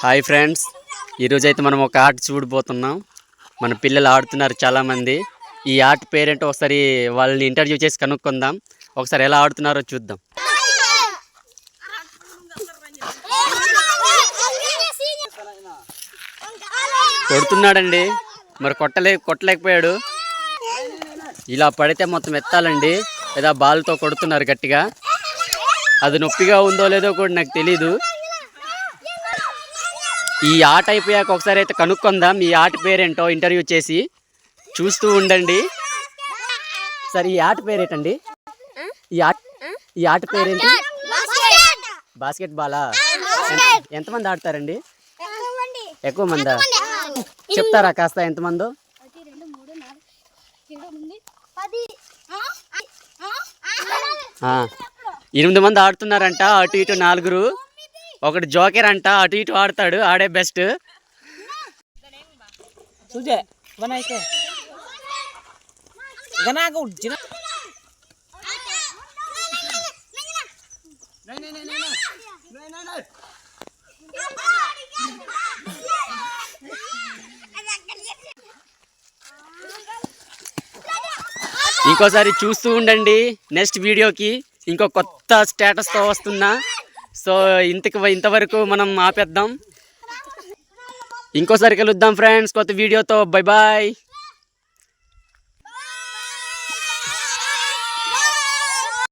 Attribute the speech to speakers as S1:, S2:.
S1: Hi friends. ఈరోజు అయితే మనం ఒక ఆట చూడబోతున్నాం. మన పిల్లలు ఆడుతున్నారు చాలామంది. ఈ ఆట పేరెంట్ ఒకసారి వాళ్ళని ఇంటర్వ్యూ చేసి కనుక్కుందాం. ఒకసారి ఎలా ఆడుతున్నారో చూద్దాం. కొడుతున్నాడండి. మరి కొట్టలే కొట్టలేకపోయాడు. ఇలా పడితే మొత్తం ఎత్తాలండి. లేదా బాల్తో కొడుతున్నారు గట్టిగా. అది నొప్పిగా ఉందో లేదో కూడా నాకు తెలీదు. ఈ ఆట అయిపోయాక ఒకసారి అయితే కనుక్కుందాం ఈ ఆట పేరేంటో ఇంటర్వ్యూ చేసి చూస్తూ ఉండండి సరే ఈ ఆట పేరేటండి ఈ ఆట ఈ ఆట పేరేంటి బాస్కెట్ బాలా ఎంత- ఎంతమంది ఆడతారండి ఎక్కువ మందా చెప్తారా కాస్త ఎంతమందో ఎనిమిది మంది ఆడుతున్నారంట అటు ఇటు నాలుగురు ఒకటి జోకర్ అంట అటు ఇటు ఆడతాడు ఆడే బెస్ట్
S2: तुझे बनायचंय गणा का उठची ना
S1: ఇంకోసారి చూస్తూ ఉండండి నెక్స్ట్ వీడియోకి ఇంకో కొత్త స్టేటస్తో వస్తున్నా సో ఇంతకు ఇంతవరకు మనం ఆపేద్దాం. ఇంకోసారి కలుద్దాం ఫ్రెండ్స్ కొత్త వీడియోతో. Bye bye